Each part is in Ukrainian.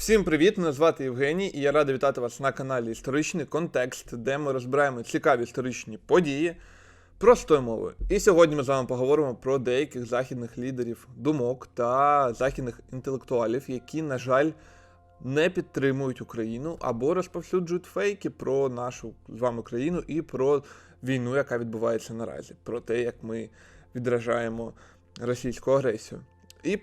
Всім привіт! Мене звати Євгеній, і я радий вітати вас на каналі Історичний контекст, де ми розбираємо цікаві історичні події простою мовою. І сьогодні ми з вами поговоримо про деяких західних лідерів думок та західних інтелектуалів, які, на жаль, не підтримують Україну або розповсюджують фейки про нашу з вами країну і про війну, яка відбувається наразі, про те, як ми відражаємо російську агресію. І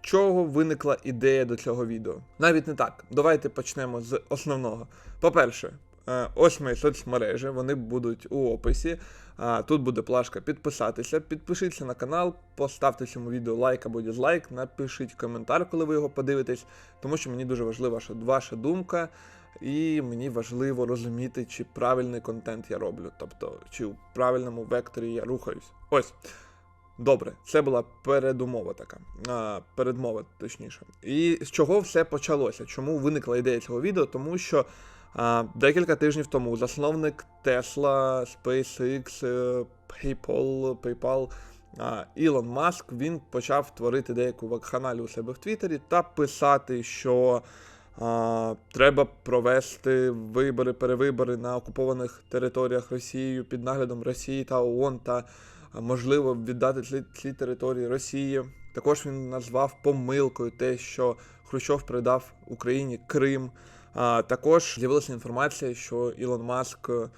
чого виникла ідея до цього відео? Навіть не так. Давайте почнемо з основного. По-перше, е, ось мої соцмережі, вони будуть у описі. Тут буде плашка підписатися. Підпишіться на канал, поставте цьому відео лайк або дізлайк, напишіть коментар, коли ви його подивитесь, тому що мені дуже важлива ваша, думка, і мені важливо розуміти, чи правильний контент я роблю, тобто чи у правильному векторі я рухаюсь. Ось. Добре, це була передумова така, а, передмова, точніше. І з чого все почалося? Чому виникла ідея цього відео? Тому що а, декілька тижнів тому засновник Tesla, SpaceX, е, PayPal, PayPal а, Ілон Маск він почав творити деяку вакханалію у себе в Твіттері та писати, що а, треба провести вибори, перевибори на окупованих територіях Росією під наглядом Росії та ООН та можливо віддати ці, ці території Росії. Також він назвав помилкою те, що Хрущов передав Україні Крим. А, також з'явилася інформація, що Ілон Маск е,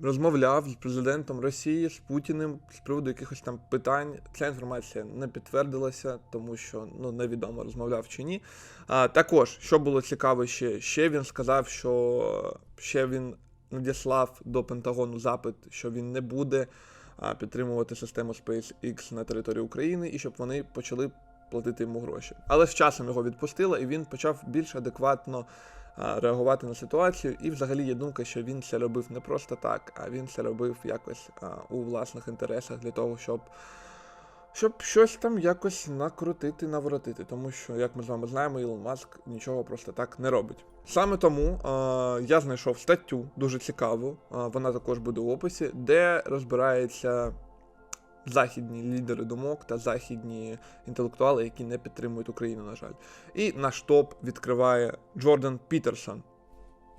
розмовляв з президентом Росії з Путіним з приводу якихось там питань. Ця інформація не підтвердилася, тому що ну невідомо розмовляв чи ні. А, також, що було цікаво ще, ще він сказав, що ще він надіслав до Пентагону запит, що він не буде підтримувати систему SpaceX на території України і щоб вони почали платити йому гроші. Але з часом його відпустили, і він почав більш адекватно реагувати на ситуацію. І взагалі є думка, що він це робив не просто так, а він це робив якось у власних інтересах для того, щоб. Щоб щось там якось накрутити, наворотити, тому що, як ми з вами знаємо, Ілон Маск нічого просто так не робить. Саме тому е, я знайшов статтю дуже цікаву, е, вона також буде в описі, де розбираються західні лідери думок та західні інтелектуали, які не підтримують Україну, на жаль. І наш топ відкриває Джордан Пітерсон.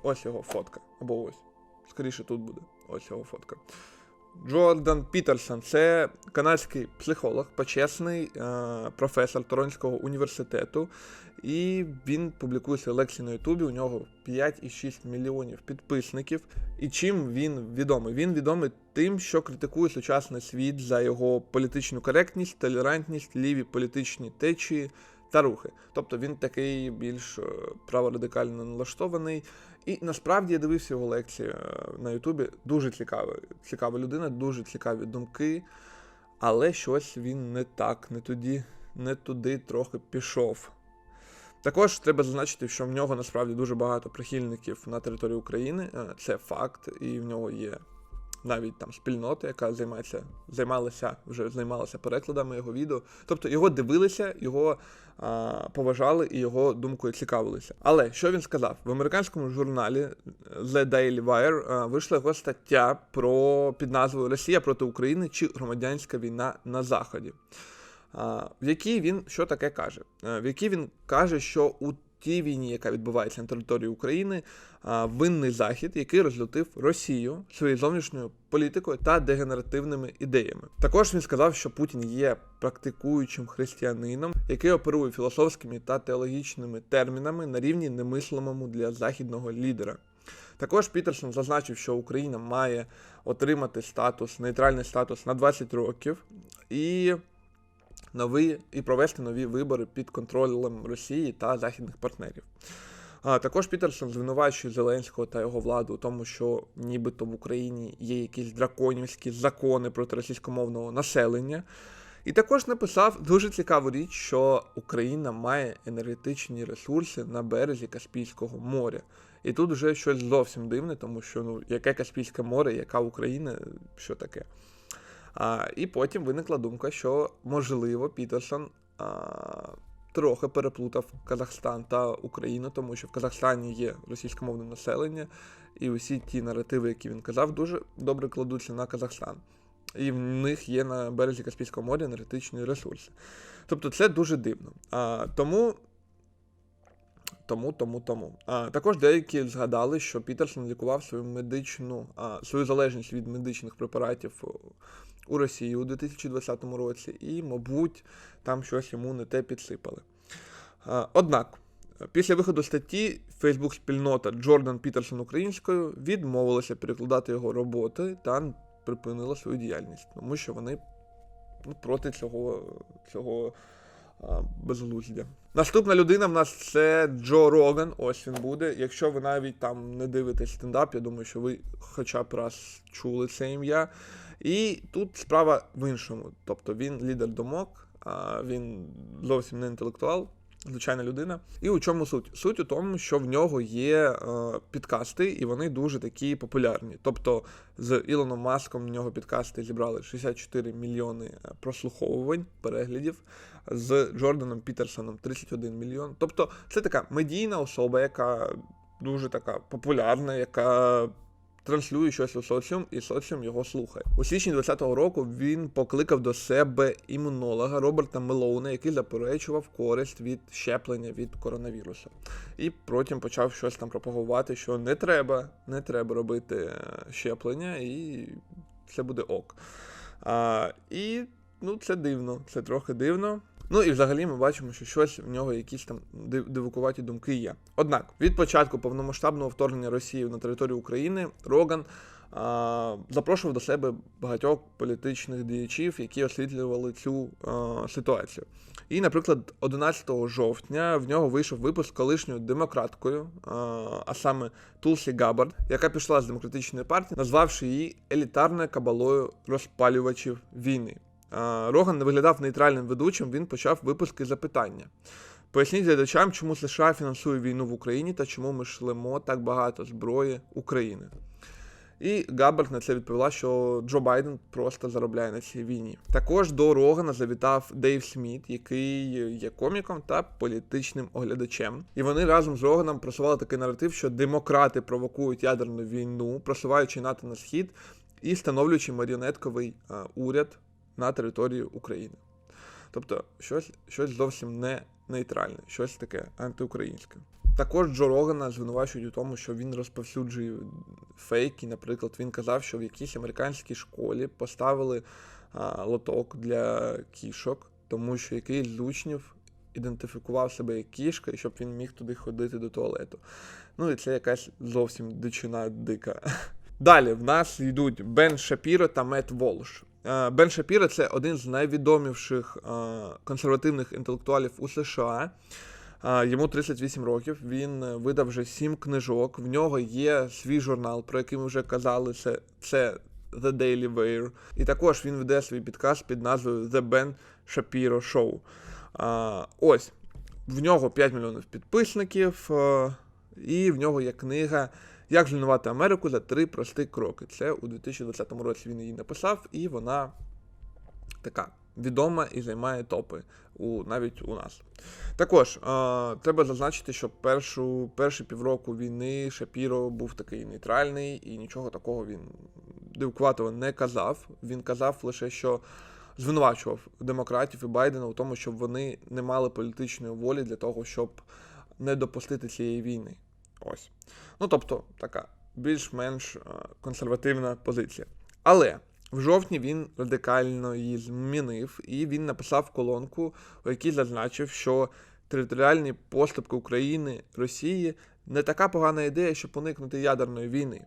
Ось його фотка. Або ось. Скоріше тут буде. Ось його фотка. Джордан Пітерсон це канадський психолог, почесний е, професор Торонського університету, і він публікує свої лекції на Ютубі. У нього 5,6 мільйонів підписників. І чим він відомий? Він відомий тим, що критикує сучасний світ за його політичну коректність, толерантність, ліві політичні течії та рухи. Тобто він такий більш е, праворадикально налаштований. І насправді я дивився його лекції е, на Ютубі. Дуже цікава, цікава людина, дуже цікаві думки. Але щось він не так, не туди, не туди трохи пішов. Також треба зазначити, що в нього насправді дуже багато прихильників на території України. Е, Це факт, і в нього є навіть там спільнота, яка займається, займалася вже займалася перекладами його відео. Тобто його дивилися, його а, поважали і його думкою цікавилися. Але що він сказав? В американському журналі The Daily Wire а, вийшла його стаття про під назвою Росія проти України чи громадянська війна на Заході. В якій він що таке каже? А, в якій він каже, що у тій війні, яка відбувається на території України, винний захід, який розлютив Росію своєю зовнішньою політикою та дегенеративними ідеями. Також він сказав, що Путін є практикуючим християнином, який оперує філософськими та теологічними термінами на рівні немислимому для західного лідера. Також Пітерсон зазначив, що Україна має отримати статус, нейтральний статус на 20 років і нові і провести нові вибори під контролем Росії та західних партнерів. А також Пітерсон звинувачує Зеленського та його владу у тому, що нібито в Україні є якісь драконівські закони проти російськомовного населення. І також написав дуже цікаву річ, що Україна має енергетичні ресурси на березі Каспійського моря. І тут вже щось зовсім дивне, тому що ну, яке Каспійське море, яка Україна, що таке. А, І потім виникла думка, що можливо Пітерсон а, трохи переплутав Казахстан та Україну, тому що в Казахстані є російськомовне населення, і усі ті наративи, які він казав, дуже добре кладуться на Казахстан. І в них є на березі Каспійського моря енергетичні ресурси. Тобто це дуже дивно. А, Тому Тому, тому, тому. А, також деякі згадали, що Пітерсон лікував свою медичну, а, свою залежність від медичних препаратів у Росії у 2020 році, і, мабуть, там щось йому не те підсипали. Однак, після виходу статті Facebook спільнота Джордан Пітерсон українською відмовилася перекладати його роботи та припинила свою діяльність, тому що вони ну, проти цього, цього безглуздя. Наступна людина в нас це Джо Роган. Ось він буде. Якщо ви навіть там не дивитесь стендап, я думаю, що ви хоча б раз чули це ім'я. І тут справа в іншому. Тобто він лідер думок, він зовсім не інтелектуал, звичайна людина. І у чому суть? Суть у тому, що в нього є е, підкасти, і вони дуже такі популярні. Тобто з Ілоном Маском в нього підкасти зібрали 64 мільйони е, прослуховувань, переглядів. З Джорданом Пітерсоном 31 мільйон. Тобто, це така медійна особа, яка дуже така популярна, яка транслює щось у соціум, і соціум його слухає. У січні 2020 року він покликав до себе імунолога Роберта Мелоуна, який заперечував користь від щеплення від коронавірусу. І потім почав щось там пропагувати, що не треба, не треба робити е, щеплення, і все буде ок. А, І ну, це дивно, це трохи дивно. Ну і взагалі ми бачимо, що щось в нього якісь там див- думки є. Однак, від початку повномасштабного вторгнення Росії на територію України Роган а, запрошував до себе багатьох політичних діячів, які освітлювали цю а, ситуацію. І, наприклад, 11 жовтня в нього вийшов випуск колишньою демократкою, а, а саме Тулсі Габард, яка пішла з демократичної партії, назвавши її елітарною кабалою розпалювачів війни. Роган не виглядав нейтральним ведучим, він почав випуски запитання. Поясніть глядачам, чому США фінансує війну в Україні та чому ми шлемо так багато зброї України. І Габбард на це відповіла, що Джо Байден просто заробляє на цій війні. Також до Рогана завітав Дейв Сміт, який є коміком та політичним оглядачем. І вони разом з Роганом просували такий наратив, що демократи провокують ядерну війну, просуваючи НАТО на схід і встановлюючи маріонетковий е, уряд на території України. Тобто щось, щось зовсім не нейтральне, щось таке антиукраїнське. Також Джо Рогана звинувачують у тому, що він розповсюджує фейки. Наприклад, він казав, що в якійсь американській школі поставили а, лоток для кішок, тому що якийсь з учнів ідентифікував себе як кішка, і щоб він міг туди ходити до туалету. Ну і це якась зовсім дичина дика. Далі в нас йдуть Бен Шапіро та Мет Волш. Е, Бен Шапіро це один з найвідоміших е, консервативних інтелектуалів у США. Е, Йому 38 років. Він видав вже 7 книжок. В нього є свій журнал, про який ми вже казали. Це, це The Daily Wire. І також він веде свій підкаст під назвою The Ben Shapiro Show. Ось в нього 5 мільйонів підписників, і в нього є книга Як зруйнувати Америку за три прості кроки. Це у 2020 році він її написав, і вона така відома і займає топи у, навіть у нас. Також е, треба зазначити, що першу, перші півроку війни Шапіро був такий нейтральний і нічого такого він дивкуватого не казав. Він казав лише, що звинувачував демократів і Байдена у тому, щоб вони не мали політичної волі для того, щоб не допустити цієї війни. Ось. Ну тобто, така більш-менш е, консервативна позиція. Але в жовтні він радикально її змінив, і він написав колонку, у якій зазначив, що територіальні поступки України Росії не така погана ідея, щоб уникнути ядерної війни.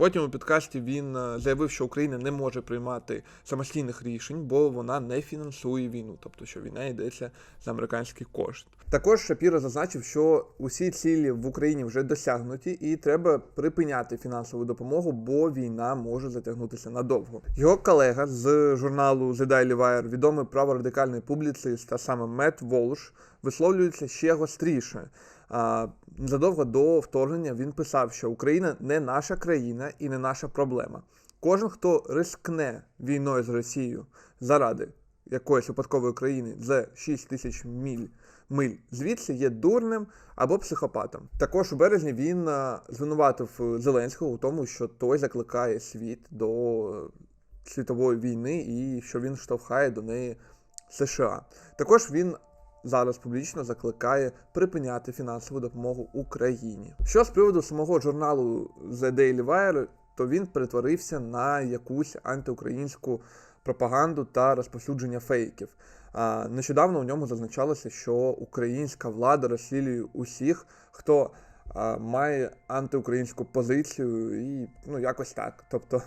Потім у підкасті він е, заявив, що Україна не може приймати самостійних рішень, бо вона не фінансує війну, тобто що війна йдеться за американський кошт. Також Шапіро зазначив, що усі цілі в Україні вже досягнуті, і треба припиняти фінансову допомогу, бо війна може затягнутися надовго. Його колега з журналу The Daily Wire, відомий праворадикальний публіцист та саме Мет Волш, висловлюється ще гостріше. Задовго до вторгнення він писав, що Україна не наша країна і не наша проблема. Кожен, хто рискне війною з Росією заради якоїсь випадкової країни за 6 тисяч миль, миль звідси є дурним або психопатом. Також у березні він звинуватив Зеленського у тому, що той закликає світ до світової війни і що він штовхає до неї США. Також він зараз публічно закликає припиняти фінансову допомогу Україні. Що з приводу самого журналу The Daily Wire, то він перетворився на якусь антиукраїнську пропаганду та розповсюдження фейків. Нещодавно у ньому зазначалося, що українська влада розстрілює усіх, хто має антиукраїнську позицію, і ну якось так. Тобто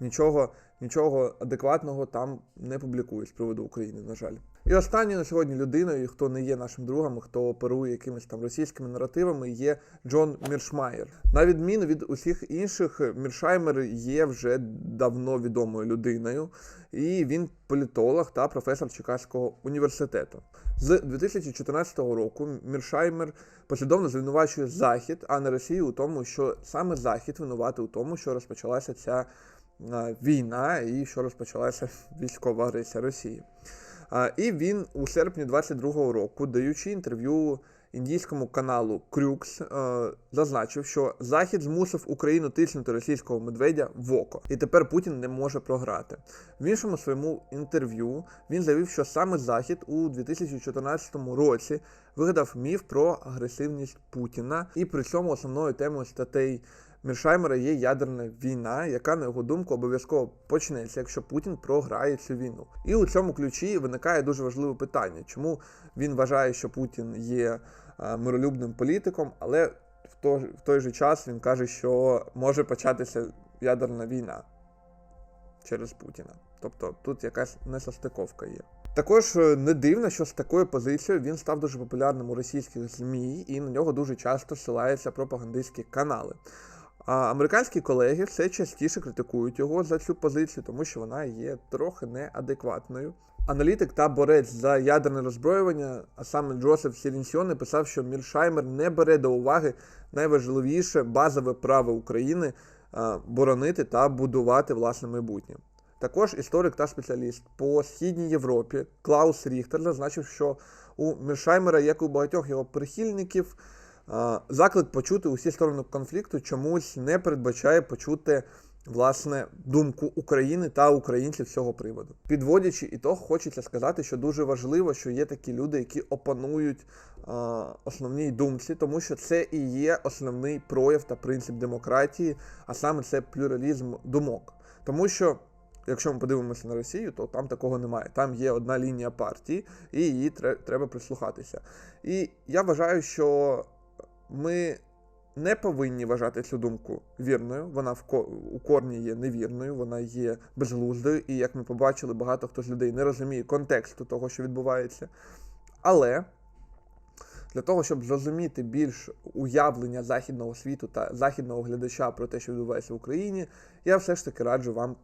нічого, нічого адекватного там не публікують з приводу України, на жаль. І останньою на сьогодні людиною, хто не є нашим другом, хто оперує якимись там російськими наративами, є Джон Міршмаєр. На відміну від усіх інших, Міршаймер є вже давно відомою людиною, і він політолог та професор Чикагського університету. З 2014 року Міршаймер послідовно звинувачує Захід, а не Росію у тому, що саме Захід винуватий у тому, що розпочалася ця війна і що розпочалася військова агресія Росії. І він у серпні 22-го року, даючи інтерв'ю індійському каналу Крюкс, е, зазначив, що Захід змусив Україну тиснути російського медведя в око, і тепер Путін не може програти. В іншому своєму інтерв'ю він заявив, що саме Захід у 2014 році вигадав міф про агресивність Путіна, і при цьому основною темою статей. Міршаймера є ядерна війна, яка, на його думку, обов'язково почнеться, якщо Путін програє цю війну. І у цьому ключі виникає дуже важливе питання, чому він вважає, що Путін є миролюбним політиком, але в той, в той же час він каже, що може початися ядерна війна через Путіна. Тобто тут якась несостиковка є. Також е, не дивно, що з такою позицією він став дуже популярним у російських ЗМІ, і на нього дуже часто ссилаються пропагандистські канали. А американські колеги все частіше критикують його за цю позицію, тому що вона є трохи неадекватною. Аналітик та борець за ядерне роззброювання, а саме Джозеф Сірінсьйон, написав, що Міршаймер не бере до уваги найважливіше базове право України боронити та будувати власне майбутнє. Також історик та спеціаліст по східній Європі Клаус Ріхтер зазначив, що у Міршаймера, як у багатьох його прихильників, заклик почути усі сторони конфлікту чомусь не передбачає почути власне думку України та українців цього приводу. Підводячи і то, хочеться сказати, що дуже важливо, що є такі люди, які опанують основній думці, тому що це і є основний прояв та принцип демократії, а саме це плюралізм думок. Тому що. Якщо ми подивимося на Росію, то там такого немає. Там є одна лінія партії, і її треба прислухатися. І я вважаю, що ми не повинні вважати цю думку вірною. Вона в ко у корні є невірною, вона є безглуздою, і як ми побачили, багато хто з людей не розуміє контексту того, що відбувається. Але для того, щоб зрозуміти більш уявлення західного світу та західного глядача про те, що відбувається в Україні, я все ж таки раджу вам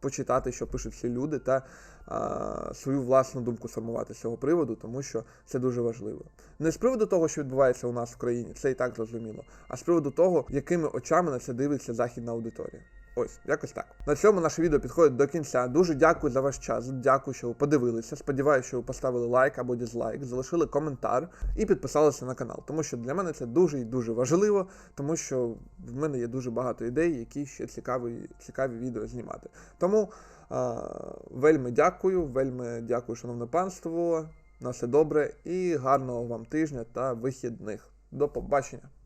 почитати, що пишуть всі люди, та а, свою власну думку сформувати з цього приводу, тому що це дуже важливо. Не з приводу того, що відбувається у нас в країні, це і так зрозуміло, а з приводу того, якими очами на це дивиться західна аудиторія. Ось, якось так. На цьому наше відео підходить до кінця. Дуже дякую за ваш час. Дякую, що ви подивилися. Сподіваюся, що ви поставили лайк або дізлайк, залишили коментар і підписалися на канал. Тому що для мене це дуже і дуже важливо, тому що в мене є дуже багато ідей, які ще цікаві цікаві відео знімати. Тому а, вельми дякую, вельми дякую, шановне панство. На все добре і гарного вам тижня та вихідних. До побачення!